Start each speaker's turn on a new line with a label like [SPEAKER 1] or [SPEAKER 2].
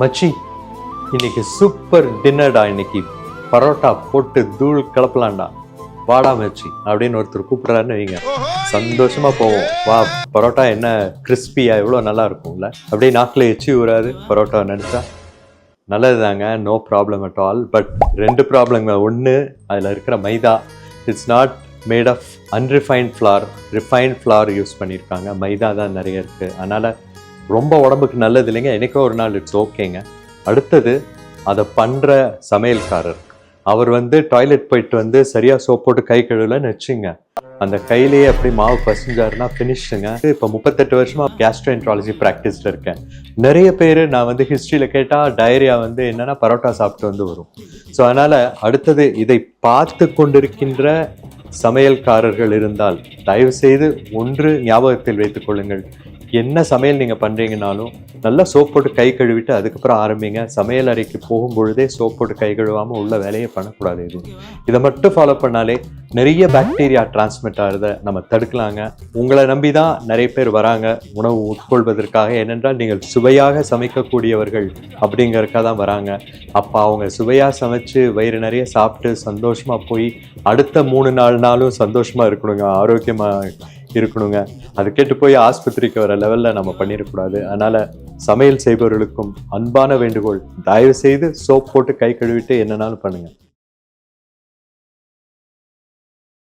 [SPEAKER 1] மச்சி இன்னைக்கு சூப்பர் டின்னர்டா இன்னைக்கு. பரோட்டா போட்டு தூள் கிளப்பலாண்டா வாடா மச்சி அப்படின்னு ஒருத்தர் கூப்பிட்றாருன்னு வைங்க. சந்தோஷமா போவோம். வா பரோட்டா என்ன கிறிஸ்பியா எவ்வளோ நல்லா இருக்கும்ல? அப்படியே நாக்கில் எச்சி ஊறாது பரோட்டா நினைச்சா. நல்லதுதாங்க no problem at all but ரெண்டு ப்ராப்ளங்க ஒன்று அதில் இருக்கிற maida. It's not made of unrefined flour refined flour use பண்ணியிருக்காங்க. மைதா தான் நிறைய இருக்குது அதனால் ரொம்ப உடம்புக்கு நல்லது இல்லைங்க. என்னைக்கோ ஒரு நாள் இட்ஸ் ஓகேங்க. அடுத்தது அதை பண்ணுற சமையல்காரர். அவர் வந்து டாய்லெட் போயிட்டு வந்து சரியாக சோப் போட்டு கை கழுவலன்னு வச்சுங்க. அந்த கையிலேயே அப்படி மாவு பசிஞ்சாருன்னா ஃபினிஷுங்க இப்போ முப்பத்தெட்டு வருஷமா கேஸ்ட்ரோஎன்ட்ராலஜி ப்ராக்டிஸில் இருக்கேன். நிறைய பேர் நான் வந்து ஹிஸ்ட்ரியில் கேட்டால் டயரியா வந்து என்னன்னா பரோட்டா சாப்பிட்டு வந்து வரும். ஸோ அதனால் அடுத்தது இதை பார்த்து கொண்டிருக்கின்ற சமையல்காரர்கள் இருந்தால் தயவு செய்து ஒன்று ஞாபகத்தில் வைத்துக் கொள்ளுங்கள். என்ன சமையல் நீங்கள் பண்ணுறீங்கனாலும் நல்லா சோப் போட்டு கை கழுவிட்டு அதுக்கப்புறம் ஆரம்பிங்க. சமையல் அறைக்கு போகும் பொழுதே சோப் போட்டு கை கழுவாமல் உள்ள வேலையை பண்ணக்கூடாது எதுவும் இதை மட்டும் ஃபாலோ பண்ணாலே நிறைய பாக்டீரியா டிரான்ஸ்மிட் ஆகிறத நம்ம தடுக்கலாங்க. உங்களை நம்பி தான் நிறைய பேர் வராங்க. உணவு உட்கொள்வதற்காக ஏனென்றால் நீங்கள் சுவையாக சமைக்கக்கூடியவர்கள் அப்படிங்கறதுக்காக தான் வராங்க. அப்போ அவங்க சுவையாக சமைச்சு வயிறு நிறைய சாப்பிட்டு சந்தோஷமா போய் அடுத்த மூணு நாலு நாளும் சந்தோஷமா இருக்கணுங்க. ஆரோக்கியமாக இருக்கணுங்க. அது கேட்டு போய் ஆஸ்பத்திரிக்கு வர லெவலில் நம்ம பண்ணிடக்கூடாது அதனால சமையல் செய்பவர்களுக்கும் அன்பான வேண்டுகோள் தயவு செய்து சோப் போட்டு கை கழுவிட்டு என்னன்னாலும் பண்ணுங்க.